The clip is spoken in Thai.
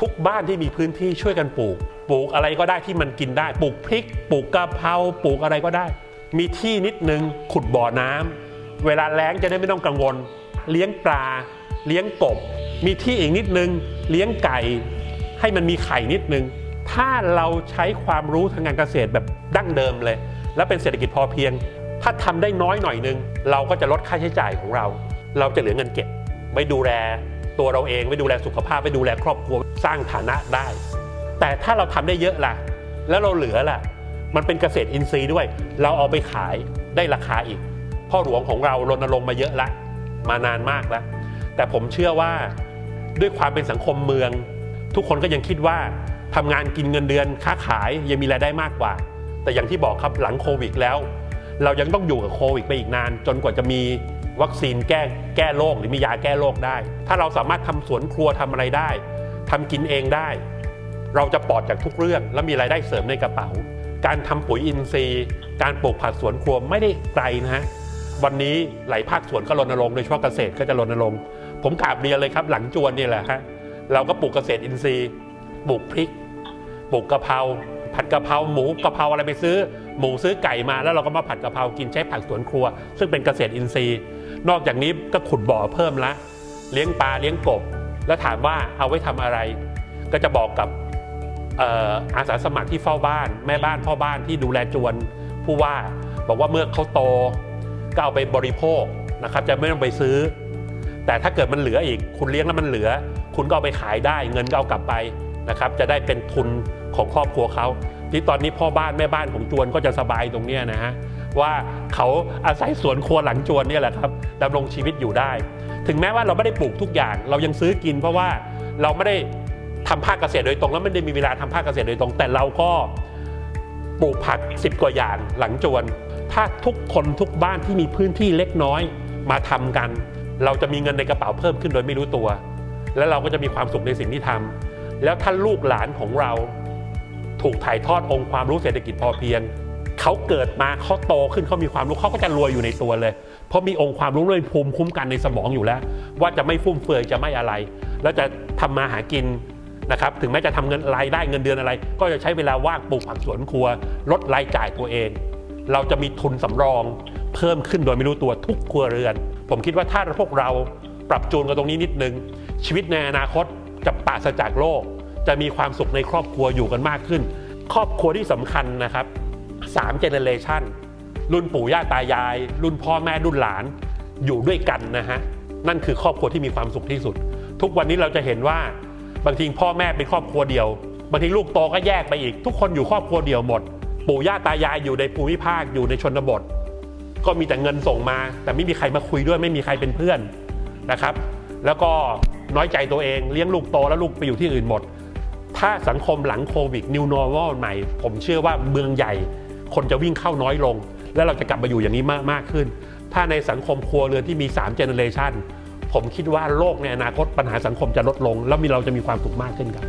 ทุกบ้านที่มีพื้นที่ช่วยกันปลูก ปลูกอะไรก็ได้ที่มันกินได้ ปลูกพริก ปลูกกะเพรา ปลูกอะไรก็ได้ มีที่นิดนึงขุดบ่อน้ำเวลาแล้งจะได้ไม่ต้องกังวล เลี้ยงปลา เลี้ยงกบ มีที่อีกนิดนึง เลี้ยงไก่ ให้มันมีไข่นิดนึง ถ้าเราใช้ความรู้ทางการเกษตรแบบดั้งเดิมเลย แล้วเป็นเศรษฐกิจพอเพียง ถ้าทำได้น้อยหน่อยนึง เราก็จะลดค่าใช้จ่ายของเรา เราจะเหลือเงินเก็บไว้ดูแล ตัวเราเองไว้ดูแลสุขภาพไว้ดูแลครอบครัวสร้างฐานะได้ แต่ถ้าเราทำได้เยอะล่ะ แล้วเราเหลือล่ะ มันเป็นเกษตรอินทรีย์ด้วย เราเอาไปขายได้ราคาอีก พ่อหลวงของเรารณรงค์มาเยอะละมานานมากแล้ว แต่ผมเชื่อว่าด้วยความเป็นสังคมเมือง ทุกคนก็ยังคิดว่าทำงานกินเงินเดือนค้าขายยังมีรายได้มากกว่า แต่อย่างที่บอกครับหลังโควิดแล้ว เรายังต้องอยู่กับโควิดไปอีกนาน จนกว่าจะมี วัคซีนแก้แก้โรคหรือมียาแก้โรคได้ ถ้าเราสามารถทำสวนครัวทำอะไรได้ทำกินเองได้ เราจะปลอดจากทุกเรื่อง และมีรายได้เสริมในกระเป๋า การทำปุ๋ยอินทรีย์ การปลูกผักสวนครัวไม่ได้ไกลนะฮะวันนี้หลายภาคสวนก็รณรงค์โดยเฉพาะเกษตรก็จะรณรงค์ผมกราบเรียนเลยครับ หลังจวนนี่แหละฮะเราก็ปลูกเกษตรอินทรีย์ปลูกพริกปลูกกะเพราผัดกะเพราหมูกะเพราอะไรไปซื้อ หมูซื้อไก่มาแล้วเราก็มาผัดกะเพรากินใช้ผักสวนครัว ซึ่งเป็นเกษตรอินทรีย์ นอกจากนี้ก็ขุดบ่อเพิ่มละ เลี้ยงปลาเลี้ยงกบ แล้วถามว่าเอาไว้ทำอะไร ก็จะบอกกับอาสาสมัครที่เฝ้าบ้าน แม่บ้านพ่อบ้านที่ดูแลจวนผู้ว่าบอกว่าเมื่อเขาโตก็เอาไปบริโภคนะครับจะไม่ต้องไปซื้อ แต่ถ้าเกิดมันเหลืออีก คุณเลี้ยงแล้วมันเหลือ คุณก็เอาไปขายได้ เงินก็เอากลับไปนะครับ จะได้เป็นทุนของครอบครัวเขาที่ตอนนี้พ่อบ้านแม่บ้านของจวนก็จะสบายตรงนี้นะฮะ ว่าเขาอาศัยสวนครัวหลังจวนนี่แหละครับดำรงชีวิตอยู่ได้ ถึงแม้ว่าเราไม่ได้ปลูกทุกอย่าง เรายังซื้อกิน เพราะว่าเราไม่ได้ทำภาคเกษตรโดยตรงแล้วไม่ได้มีเวลาทำภาคเกษตรโดยตรง แต่เราก็ปลูกผักสิบกว่าอย่างหลังจวน ถ้าทุกคนทุกบ้านที่มีพื้นที่เล็กน้อยมาทำกัน เราจะมีเงินในกระเป๋าเพิ่มขึ้นโดยไม่รู้ตัว แล้วเราก็จะมีความสุขในสิ่งที่ทำแล้วถ้าลูกหลานของเราถูกถ่ายทอดองค์ความรู้เศรษฐกิจพอเพียง เขาเกิดมาเขาโตขึ้นเขามีความรู้เขาก็จะรวยอยู่ในตัวเลย เพราะมีองค์ความรู้เลยภูมิคุ้มกันในสมองอยู่แล้ว ว่าจะไม่ฟุ่มเฟือยจะไม่อะไร แล้วจะทำมาหากินนะครับถึงแม้จะทำเงินรายได้เงินเดือนอะไร ก็จะใช้เวลาว่างปลูกผักสวนครัว ลดรายจ่ายตัวเอง เราจะมีทุนสำรอง เพิ่มขึ้นโดยไม่รู้ตัวทุกครัวเรือน ผมคิดว่าถ้าพวกเราปรับจูนกันตรงนี้นิดนึง ชีวิตในอนาคตจะปราศจากโลก จะมีความสุขในครอบครัวอยู่กันมากขึ้น ครอบครัวที่สำคัญนะครับ สามเจเนเรชันรุ่นปู่ย่าตายาย รุ่นพ่อแม่รุ่นหลานอยู่ด้วยกันนะฮะนั่นคือครอบครัวที่มีความสุขที่สุด ทุกวันนี้เราจะเห็นว่าบางทีพ่อแม่เป็นครอบครัวเดียวบางทีลูกโตก็แยกไปอีก ทุกคนอยู่ครอบครัวเดียวหมด ปู่ย่าตายายอยู่ในภูมิภาคอยู่ในชนบท ก็มีแต่เงินส่งมา แต่ไม่มีใครมาคุยด้วยไม่มีใครเป็นเพื่อนนะครับ แล้วก็น้อยใจตัวเองเลี้ยงลูกโตแล้วลูกไปอยู่ที่อื่นหมด ถ้าสังคมหลังโควิด New Normal ใหม่ ผมเชื่อว่าเมืองใหญ่ คนจะวิ่งเข้าน้อยลง แล้วเราจะกลับมาอยู่อย่างนี้มากมากขึ้น ถ้าในสังคมครัวเรือนที่มี3 generation ผมคิดว่าโลกในอนาคตปัญหาสังคมจะลดลง แล้วมีเราจะมีความสุขมากขึ้นครับ